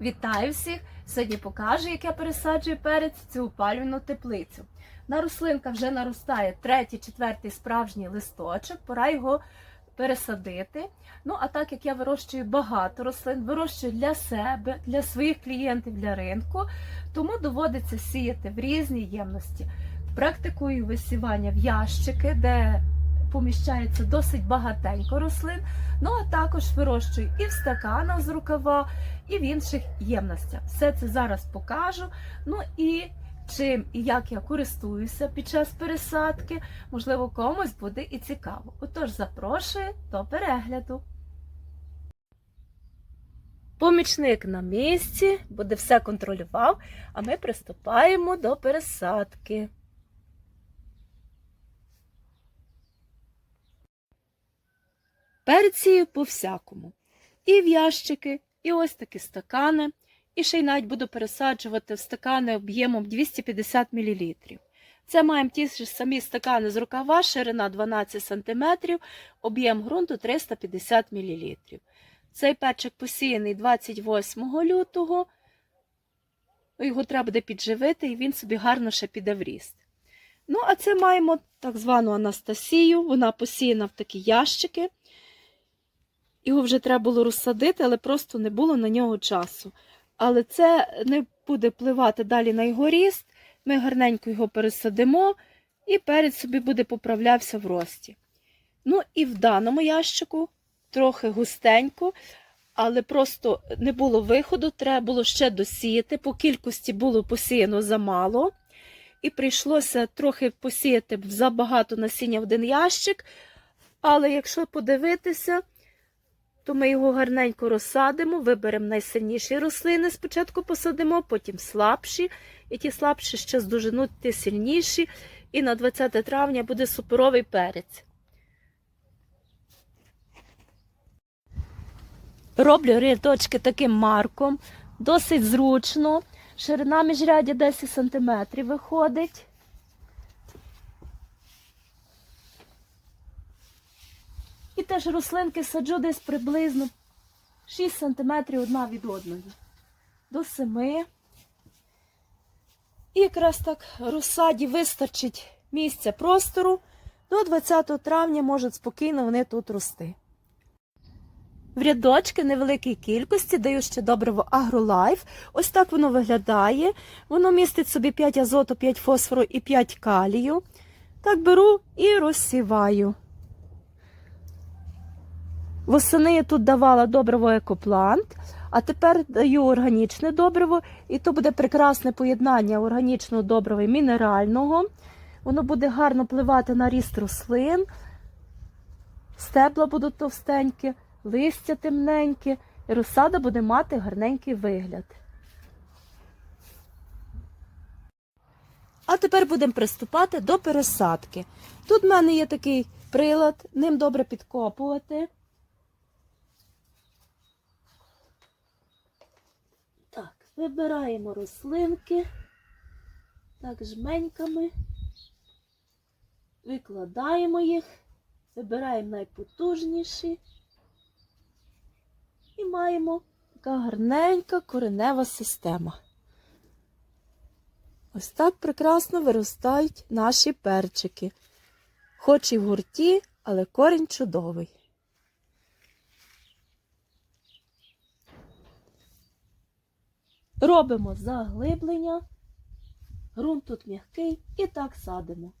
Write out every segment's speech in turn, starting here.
Вітаю всіх! Сьогодні покажу, як я пересаджую перець цю опалювальну теплицю. На рослинка вже наростає третій, четвертий справжній листочок, пора його пересадити. Ну, а так як я вирощую багато рослин, вирощую для себе, для своїх клієнтів, для ринку, тому доводиться сіяти в різні ємності. Практикую висівання в ящики, де поміщається досить багатенько рослин. Ну а також вирощую і в стаканах з рукава, і в інших ємностях. Все це зараз покажу. Ну і чим і як я користуюся під час пересадки, можливо, комусь буде і цікаво. Отож, запрошую до перегляду. Помічник на місці, буде все контролював, а ми приступаємо до пересадки. Перцію по всякому. І в ящики, і ось такі стакани. І ще й навіть буду пересаджувати в стакани об'ємом 250 мл. Це маємо ті ж самі стакани з рукава, ширина 12 см, об'єм ґрунту 350 мл. Цей перчик посіяний 28 лютого. Його треба буде підживити, і він собі гарно ще піде в ріст. Ну, а це маємо так звану Анастасію. Вона посіяна в такі ящики. Його вже треба було розсадити, але просто не було на нього часу. Але це не буде впливати далі на його ріст. Ми гарненько його пересадимо, і перець собі буде поправлявся в рості. Ну і в даному ящику трохи густенько, але просто не було виходу, треба було ще досіяти. По кількості було посіяно замало. І прийшлося трохи посіяти забагато насіння в один ящик. Але якщо подивитися, то ми його гарненько розсадимо, виберемо найсильніші рослини, спочатку посадимо, потім слабші, і ті слабші ще здоженуть ті сильніші. І на 20 травня буде суперовий перець. Роблю рядочки таким марком, досить зручно. Ширина міжрядя 10 см виходить. І теж рослинки саджу десь приблизно 6 см одна від одної. До 7. І якраз так розсаді вистачить місця простору. До 20 травня можуть спокійно вони тут рости. В рядочки невеликій кількості даю ще добриво Агролайф. Ось так воно виглядає. Воно містить собі 5 азоту, 5 фосфору і 5 калію. Так беру і розсіваю. Восени я тут давала добриво екоплант, а тепер даю органічне добриво, і то буде прекрасне поєднання органічного добрива і мінерального. Воно буде гарно впливати на ріст рослин, стебла будуть товстенькі, листя темненьке, і розсада буде мати гарненький вигляд. А тепер будемо приступати до пересадки. Тут в мене є такий прилад, ним добре підкопувати. Так, вибираємо рослинки, так, жменьками, викладаємо їх, вибираємо найпотужніші і маємо така гарненька коренева система. Ось так прекрасно виростають наші перчики. Хоч і в гурті, але корінь чудовий. Робимо заглиблення, ґрунт тут м'який і так садимо.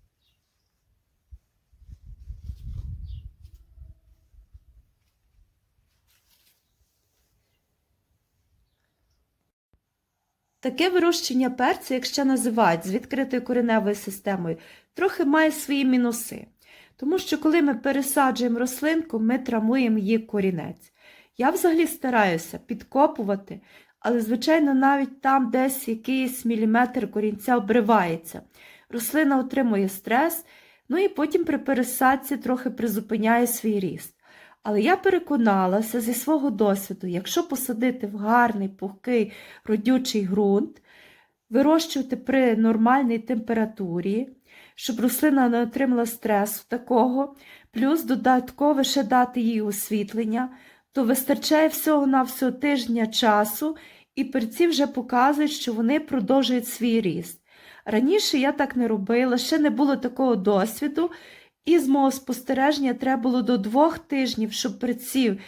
Таке вирощення перцю, якщо називають з відкритою кореневою системою, трохи має свої мінуси. Тому що, коли ми пересаджуємо рослинку, ми травмуємо її корінець. Я взагалі стараюся підкопувати, але, звичайно, навіть там десь якийсь міліметр корінця обривається. Рослина отримує стрес, ну і потім при пересадці трохи призупиняє свій ріст. Але я переконалася зі свого досвіду, якщо посадити в гарний, пухкий, родючий ґрунт, вирощувати при нормальній температурі, щоб рослина не отримала стресу такого, плюс додатково ще дати їй освітлення, то вистачає всього на всього тижня часу, і перці вже показують, що вони продовжують свій ріст. Раніше я так не робила, ще не було такого досвіду, і з мого спостереження треба було до двох тижнів, щоб перці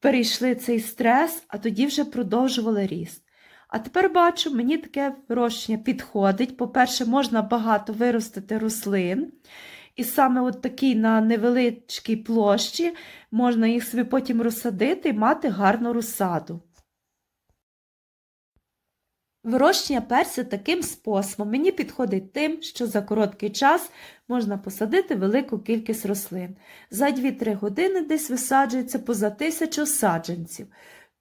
перейшли цей стрес, а тоді вже продовжували ріст. А тепер бачу, мені таке вирощення підходить. По-перше, можна багато виростити рослин. І саме от такий на невеличкій площі можна їх собі потім розсадити і мати гарну розсаду. Вирощення перцю таким способом мені підходить тим, що за короткий час можна посадити велику кількість рослин. За 2-3 години десь висаджується поза тисячу саджанців.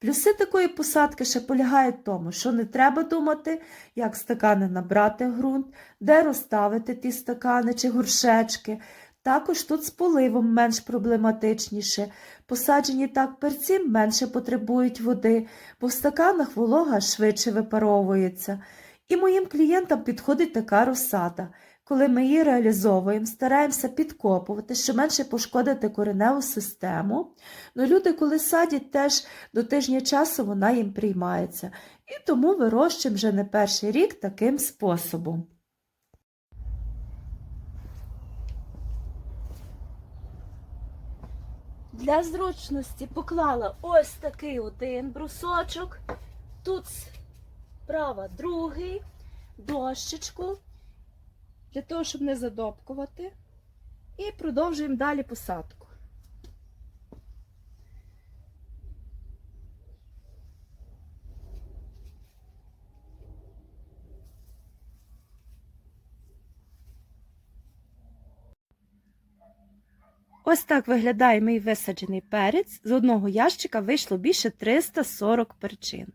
Плюси такої посадки ще полягають в тому, що не треба думати, як стакани набрати ґрунт, де розставити ті стакани чи горшечки. Також тут з поливом менш проблематичніше. Посаджені так перці менше потребують води, бо в стаканах волога швидше випаровується. І моїм клієнтам підходить така розсада. Коли ми її реалізовуємо, стараємося підкопувати, щоб менше пошкодити кореневу систему. Ну, люди, коли садять, теж до тижня часу вона їм приймається. І тому вирощуємо вже не перший рік таким способом. Для зручності поклала ось такий один брусочок. Тут справа другий, дощечку, для того, щоб не задопкувати. І продовжуємо далі посадку. Ось так виглядає мій висаджений перець. З одного ящика вийшло більше 340 перчин.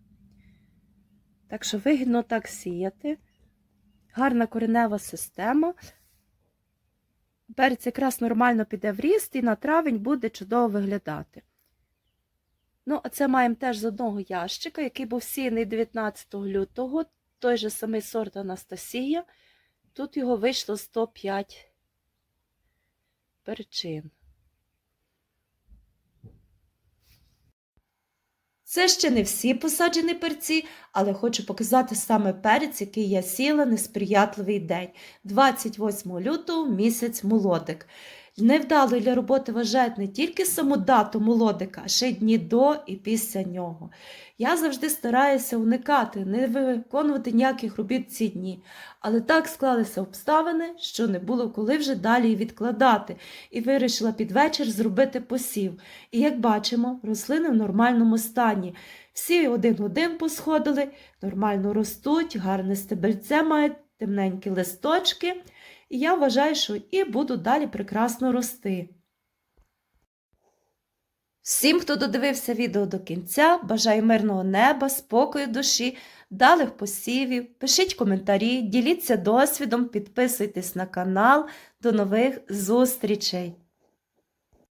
Так що вигідно так сіяти. Гарна коренева система. Перець якраз нормально піде в ріст і на травень буде чудово виглядати. Ну, а це маємо теж з одного ящика, який був сіяний 19 лютого, той же самий сорт Анастасія. Тут його вийшло 105 перчин. Це ще не всі посаджені перці, але хочу показати саме перець, який я сіла несприятливий день. 28 лютого місяць молодик. Невдалою для роботи вважають не тільки саму дату молодика, а ще й дні до і після нього. Я завжди стараюся уникати, не виконувати ніяких робіт ці дні, але так склалися обставини, що не було коли вже далі відкладати, і вирішила під вечір зробити посів. І як бачимо, рослини в нормальному стані. Всі один-один посходили, нормально ростуть, гарне стебельце мають, темненькі листочки. І я вважаю, що і буду далі прекрасно рости. Всім, хто додивився відео до кінця, бажаю мирного неба, спокою душі, далих посівів, пишіть коментарі, діліться досвідом, підписуйтесь на канал. До нових зустрічей!